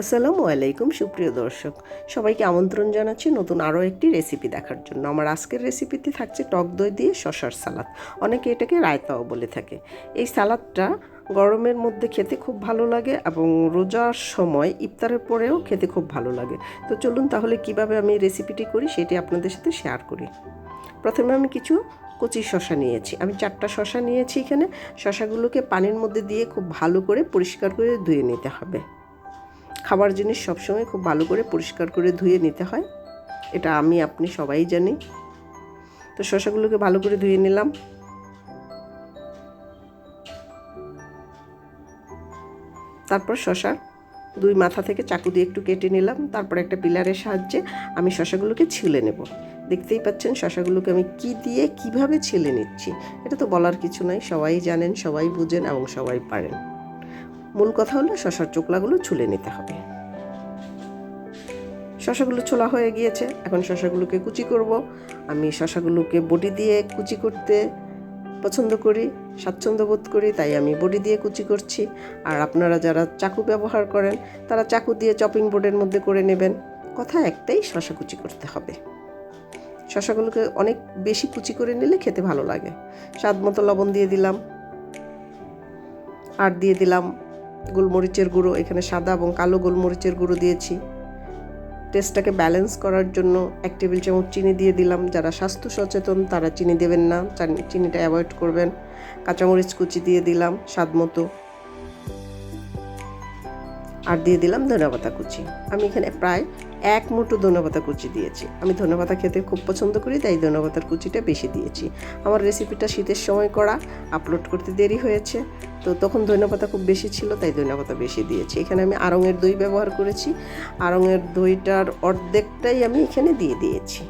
আসসালামু আলাইকুম, সুপ্রিয় দর্শক। সবাইকে আমন্ত্রণ জানাচ্ছি নতুন আরও একটি রেসিপি দেখার জন্য। আমার আজকের রেসিপিতে থাকছে টক দই দিয়ে শশার সালাদ। অনেকে এটাকে রায়তাও বলে থাকে। এই সালাদটা গরমের মধ্যে খেতে খুব ভালো লাগে এবং রোজার সময় ইফতারের পরেও খেতে খুব ভালো লাগে। তো চলুন তাহলে কীভাবে আমি রেসিপিটি করি সেটি আপনাদের সাথে শেয়ার করি। প্রথমে আমি কিছু কচি শশা নিয়েছি। আমি চারটা শশা নিয়েছি এখানে। শশাগুলোকে পানির মধ্যে দিয়ে খুব ভালো করে পরিষ্কার করে ধুয়ে নিতে হবে। খাবার জিনিস সবসময় খুব ভালো করে পরিষ্কার করে ধুয়ে নিতে হয়। এটা আমি, আপনি সবাই জানি। তো শশাগুলোকে ভালো করে ধুয়ে নিলাম। তারপর শশার দুই মাথা থেকে চাকু দিয়ে একটু কেটে নিলাম। তারপর একটা পিলারের সাহায্যে আমি শশাগুলোকে ছিলে নেব। দেখতেই পাচ্ছেন শশাগুলোকে আমি কি দিয়ে কীভাবে ছিলে নিচ্ছি। এটা তো বলার কিছু নাই। সবাই জানেন, সবাই বুঝেন এবং সবাই পারেন। মূল কথা হলো শশার চোকলাগুলো ছুলে নিতে হবে। শশাগুলো ছোলা হয়ে গিয়েছে, এখন শশাগুলোকে কুচি করব। আমি শশাগুলোকে বটি দিয়ে কুচি করতে পছন্দ করি, স্বাচ্ছন্দ্য বোধ করি, তাই আমি বটি দিয়ে কুচি করছি। আর আপনারা যারা চাকু ব্যবহার করেন, তারা চাকু দিয়ে চপিং বোর্ডের মধ্যে করে নেবেন। কথা একটাই, শশা কুচি করতে হবে। শশাগুলোকে অনেক বেশি কুচি করে নিলে খেতে ভালো লাগে। স্বাদ মতো লবণ দিয়ে দিলাম। আর দিয়ে দিলাম গোলমরিচের গুঁড়ো, এখানে সাদা এবং কালো গোলমরিচের গুঁড়ো দিয়েছি। টেস্টটাকে ব্যালেন্স করার জন্য এক টেবিল চামচ চিনি দিয়ে দিলাম। যারা স্বাস্থ্য সচেতন, তারা চিনি দেবেন না। চিনিটা অ্যাভয়েড করবেন। কাঁচামরিচ কুচি দিয়ে দিলাম স্বাদ মতো। আর দিয়ে দিলাম ধনেপাতা কুচি। আমি এখানে প্রায় এক মুঠো ধনেপাতা কুচি দিয়েছি। আমি ধনেপাতা খেতে খুব পছন্দ করি, তাই ধনেপাতার কুচিটা বেশি দিয়েছি। আমার রেসিপিটা শীতের সময় করা, আপলোড করতে দেরি হয়েছে। তো তখন ধনেপাতা খুব বেশি ছিল, তাই ধনেপাতা বেশি দিয়েছি। এখানে আমি আড়ঙের দই ব্যবহার করেছি। আড়ঙের দইটার অর্ধেকটাই আমি এখানে দিয়ে দিয়েছি।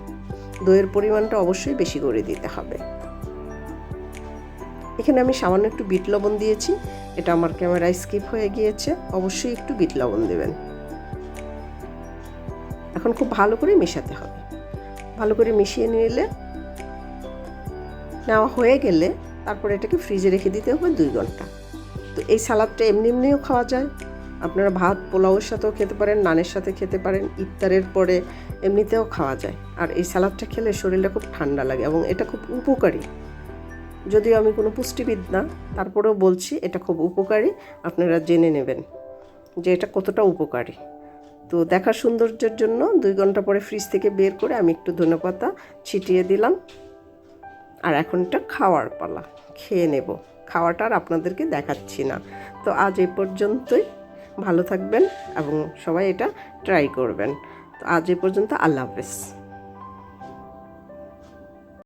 দইয়ের পরিমাণটা অবশ্যই বেশি করে দিতে হবে। এখানে আমি সামান্য একটু বিট লবণ দিয়েছি। এটা আমার ক্যামেরায় স্কিপ হয়ে গিয়েছে। অবশ্যই একটু বিট লবণ দেবেন। এখন খুব ভালো করে মেশাতে হবে। ভালো করে মিশিয়ে নিলে নেওয়া হয়ে গেলে তারপর এটাকে ফ্রিজে রেখে দিতে হবে দুই ঘণ্টা। তো এই সালাদটা এমনি এমনিও খাওয়া যায়। আপনারা ভাত, পোলাওয়ের সাথেও খেতে পারেন, নানের সাথে খেতে পারেন, ইফতারের পরে এমনিতেও খাওয়া যায়। আর এই সালাদটা খেলে শরীরটা খুব ঠান্ডা লাগে এবং এটা খুব উপকারী। যদিও আমি কোনো পুষ্টিবিদ না, তারপরেও বলছি এটা খুব উপকারী, আপনারা জেনে নেবেন যে এটা কতটা উপকারী। তো দেখার সৌন্দর্যের জন্য দুই ঘণ্টা পরে ফ্রিজ থেকে বের করে আমি একটু ধনেপাতা ছিটিয়ে দিলাম। আর এখন এটা খাওয়ার পালা, খেয়ে নেব। খাওয়াটা আর আপনাদেরকে দেখাচ্ছি না। তো আজ এই পর্যন্তই, ভালো থাকবেন এবং সবাই এটা ট্রাই করবেন। তো আজ এ পর্যন্ত আল্লাহ হাফেজ।